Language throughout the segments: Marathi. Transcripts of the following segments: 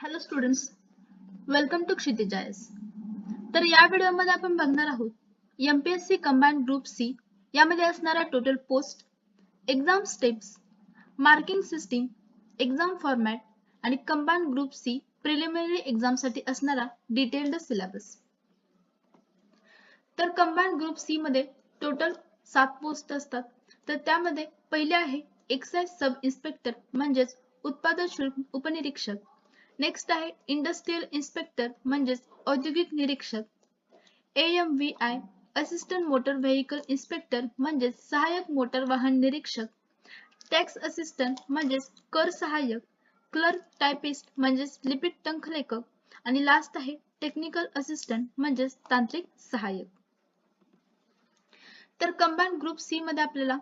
हॅलो स्टुडंट्स वेलकम टू क्षितिजायस तर या व्हिडिओमध्ये आपण बघणार आहोत M P S C combine group C यामध्ये असणाऱ्या total post exam steps marking system exam format आणि कंबाईन ग्रुप सी प्रिलिमिनरी एक्झामसाठी असणारा डिटेल्ड सिलेबस तर कंबाईन ग्रुप सी मध्ये टोटल सात पोस्ट असतात. तर त्यामध्ये पहिले आहे एक्साइज सब इन्स्पेक्टर म्हणजेच उत्पादन शुल्क उपनिरीक्षक. नेक्स्ट आहे इंडस्ट्रियल इन्स्पेक्टर म्हणजेच औद्योगिक निरीक्षक. AMVI assistant motor vehicle inspector म्हणजेच सहाय्यक मोटर वाहन निरीक्षक. टॅक्स असिस्टंट म्हणजेच कर सहाय्यक. क्लर्क टायपिस्ट म्हणजेच लिपिक टंकलेखक. आणि लास्ट आहे टेक्निकल असिस्टंट म्हणजेच तांत्रिक सहाय्यक. तर कंबाईन ग्रुप सी मध्ये आपल्याला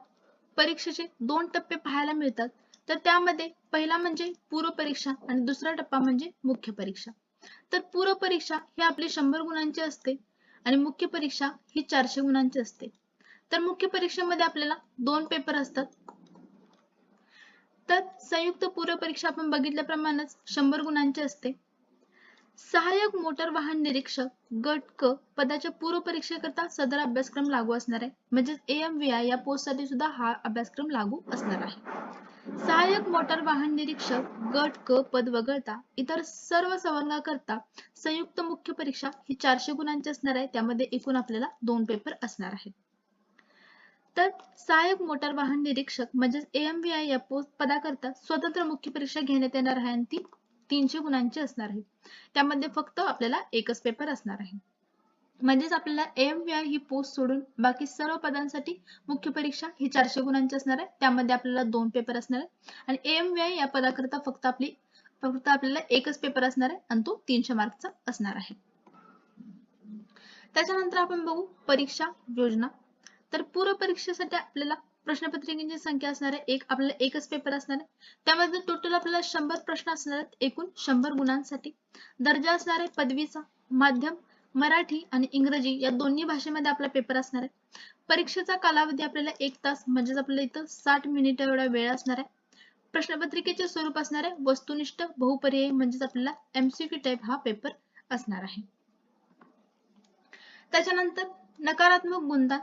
परीक्षेचे दोन टप्पे पाहायला मिळतात. तर त्यामध्ये पहिला म्हणजे पूर्व परीक्षा आणि दुसरा टप्पा म्हणजे मुख्य परीक्षा. तर पूर्व परीक्षा ही आपली शंभर गुणांची असते आणि मुख्य परीक्षा ही चारशे गुणांची असते. तर मुख्य परीक्षेमध्ये आपल्याला दोन पेपर असतात. तर संयुक्त पूर्व परीक्षा आपण बघितल्याप्रमाणेच शंभर गुणांची असते. सहाय्यक मोटर वाहन निरीक्षक गट क पदाच्या पूर्व परीक्षेकरता सदर अभ्यासक्रम लागू असणार आहे. म्हणजेच AMVI या पोस्टसाठी सुद्धा हा अभ्यासक्रम लागू असणार आहे. सहाय्यक मोटर वाहन निरीक्षक गट क पद वगळता इतर सर्व संवर्गाकरता संयुक्त मुख्य परीक्षा ही चारशे गुणांची असणार आहे. त्यामध्ये एकूण आपल्याला दोन पेपर असणार आहेत. तर सहाय्यक मोटार वाहन निरीक्षक म्हणजेच AMVI या पदाकरता स्वतंत्र मुख्य परीक्षा घेण्यात येणार आहे आणि ती तीनशे गुणांची असणार आहे. त्यामध्ये फक्त आपल्याला एकच पेपर असणार आहे. म्हणजेच आपल्याला एम AMVI ही पोस्ट सोडून बाकी सर्व पदांसाठी मुख्य परीक्षा ही चारशे गुणांची असणार आहे. त्यामध्ये आपल्याला दोन पेपर असणार आहे आणि AMVI या पदाकरता फक्त आपली फक्त आपल्याला एकच पेपर असणार आहे आणि तो तीनशे मार्कचा असणार आहे. त्याच्यानंतर आपण बघू परीक्षा योजना. तर पूर्व परीक्षेसाठी आपल्याला प्रश्नपत्रिकेची संख्या असणार आहे. एक आपल्याला एकच पेपर असणार आहे. त्यामध्ये टोटल आपल्याला शंभर प्रश्न असणार आहेत. एकूण शंभर गुणांसाठी. दर्जा असणार आहे पदवीचा. माध्यम मराठी आणि इंग्रजी या दोन्ही भाषेमध्ये आपला पेपर असणार आहे. परीक्षेचा कालावधी आपल्याला एक तास म्हणजेच आपल्याला इथं साठ मिनिट एवढा वेळ असणार आहे. प्रश्नपत्रिकेचे स्वरूप असणार आहे. वस्तुनिष्ठ बहुपर्यायी म्हणजेच आपल्याला एमसीक्यू टाईप हा पेपर असणार आहे. त्याच्यानंतर नकारात्मक गुणदान.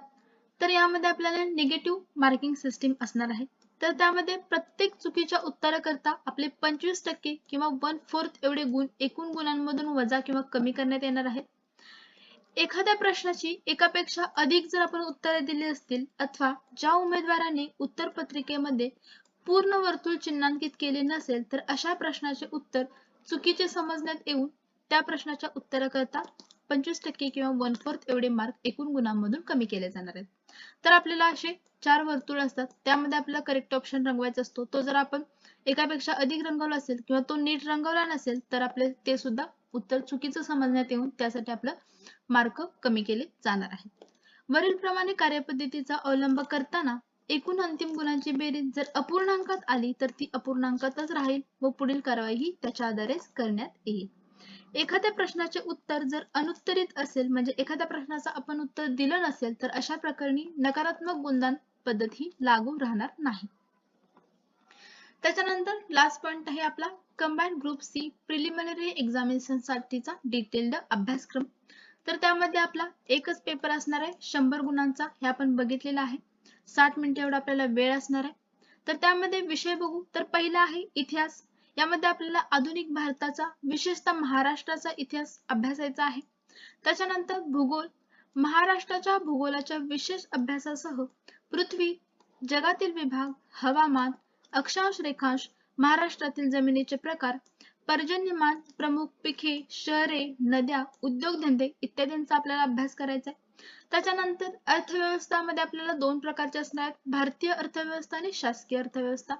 तर यामध्ये आपल्याला निगेटिव्ह मार्किंग सिस्टीम असणार आहे. तर त्यामध्ये प्रत्येक चुकीच्या उत्तराकरता आपले पंचवीस टक्के किंवा वन फोर्थ एवढे गुण एकूण गुणांमधून वजा किंवा कमी करण्यात येणार आहेत एखाद्या प्रश्नाची एकापेक्षा अधिक जर आपण उत्तरे दिली असतील अथवा ज्या उमेदवारांनी उत्तर पत्रिकेमध्ये पूर्ण वर्तुळ चिन्हांकित केले नसेल तर अशा प्रश्नाचे उत्तर चुकीचे समजण्यात येऊन त्या प्रश्नाच्या उत्तराकरता पंचवीस टक्के किंवा वन फोर्थ एवढे मार्क एकूण गुणांमधून कमी केले जाणार आहेत. तर आपल्याला असे चार वर्तुळ असतात. त्यामध्ये आपल्याला करेक्ट ऑप्शन रंगवायचा असतो. तो जर आपण एकापेक्षा अधिक रंगवला असेल किंवा तो नीट रंगवला नसेल तर आपले ते सुद्धा उत्तर चुकीचं समजण्यात येऊन त्यासाठी आपलं मार्क कमी केले जाणार आहेत. वरील प्रमाणे कार्यपद्धतीचा अवलंब करताना एकूण अंतिम गुणांची बेरीज जर अपूर्णांकात आली तर ती अपूर्णांकातच राहील व पुढील कारवाई ही त्याच्या आधारेच करण्यात येईल. एखाद्या प्रश्नाचे उत्तर जर अनुत्तरित असेल म्हणजे एखाद्या प्रश्नाचं आपण उत्तर दिलं नसेल तर अशा प्रकरणी नकारात्मक गुणदान पद्धत ही लागू राहणार नाही. त्याच्यानंतर लास्ट पॉइंट आहे आपला combined group C preliminary examination साठीचा डिटेल्ड अभ्यासक्रम. तर त्यामध्ये आपला एकच पेपर असणार आहे शंभर गुणांचा. हे आपण बघितलेला आहे. साठ मिनिटे एवढा आपल्याला वेळ असणार आहे. तर त्यामध्ये विषय बघू. तर पहिला आहे इतिहास. यामध्ये आपल्याला आधुनिक भारताचा विशेषतः महाराष्ट्राचा इतिहास अभ्यासायचा आहे. त्याच्यानंतर भूगोल. महाराष्ट्राच्या भूगोलाच्या विशेष अभ्यासासह पृथ्वी जगातील विभाग हवामान अक्षांश रेखांश महाराष्ट्रातील जमिनीचे प्रकार पर्जन्यमान प्रमुख पिके शहरे नद्या उद्योगधंदे इत्यादींचा आपल्याला अभ्यास करायचा आहे. त्याच्यानंतर अर्थव्यवस्थामध्ये आपल्याला दोन प्रकारचे असणार आहेत. भारतीय अर्थव्यवस्था आणि शासकीय अर्थव्यवस्था.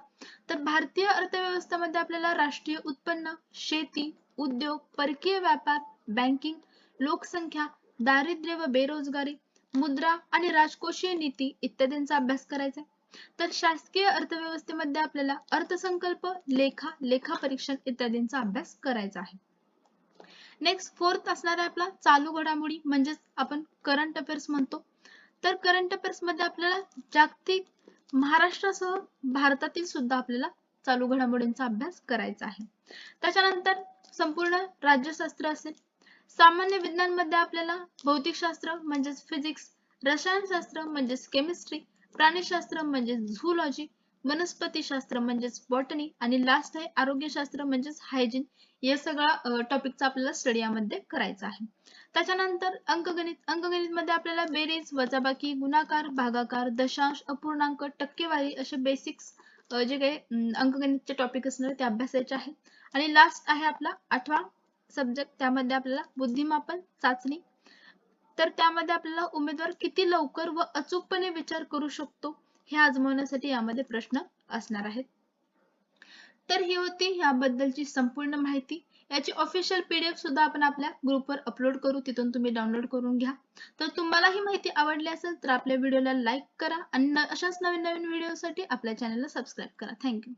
तर भारतीय अर्थव्यवस्थेमध्ये आपल्याला राष्ट्रीय उत्पन्न शेती उद्योग परकीय व्यापार बँकिंग लोकसंख्या दारिद्र्य व बेरोजगारी मुद्रा आणि राजकोषीय नीती इत्यादींचा अभ्यास करायचा आहे. तर शासकीय अर्थव्यवस्थेमध्ये आपल्याला अर्थसंकल्प लेखा लेखा परीक्षण इत्यादींचा अभ्यास करायचा आहे. नेक्स्ट फोर्थ असणार आहे आपला चालू घडामोडी म्हणजेच आपण करंट अफेअर्स म्हणतो. तर करंट अफेअर्समध्ये आपल्याला जागतिक महाराष्ट्रासह भारतातील सुद्धा आपल्याला चालू घडामोडींचा अभ्यास करायचा आहे. त्याच्यानंतर संपूर्ण राज्यशास्त्र असेल. सामान्य विज्ञानमध्ये आपल्याला भौतिकशास्त्र म्हणजेच फिजिक्स रसायनशास्त्र म्हणजेच केमिस्ट्री प्राणीशास्त्र म्हणजे झूलॉजी वनस्पतीशास्त्र म्हणजेच बॉटनी आणि लास्ट आहे आरोग्यशास्त्र म्हणजेच हायजीन या सगळ्या टॉपिकचा आपल्याला स्टडी यामध्ये करायचा आहे. त्याच्यानंतर अंकगणित. अंकगणित मध्ये आपल्याला बेरीज वजाबाकी गुणाकार भागाकार दशांश अपूर्णांक टक्केवारी असे बेसिक्स जे काही अंकगणितचे टॉपिक असणार ते अभ्यासायचे आहेत आणि लास्ट आहे आपला आठवा सब्जेक्ट त्यामध्ये आपल्याला बुद्धिमापन चाचणी तर त्यामध्ये आपल्याला उमेदवार किती लवकर व अचूकपणे विचार करू शकतो हे आजमावण्यासाठी यामध्ये प्रश्न असणार आहेत. तर ही होती याबद्दलची संपूर्ण माहिती. याची ऑफिशियल पीडीएफ सुद्धा आपण आपल्या ग्रुपवर अपलोड करू तिथून तुम्ही डाउनलोड करून घ्या. तर तुम्हाला ही माहिती आवडली असेल तर आपल्या व्हिडिओला लाईक करा आणि अशाच नवीन नवीन व्हिडिओसाठी आपल्या चॅनलला सबस्क्राईब करा. थँक्यू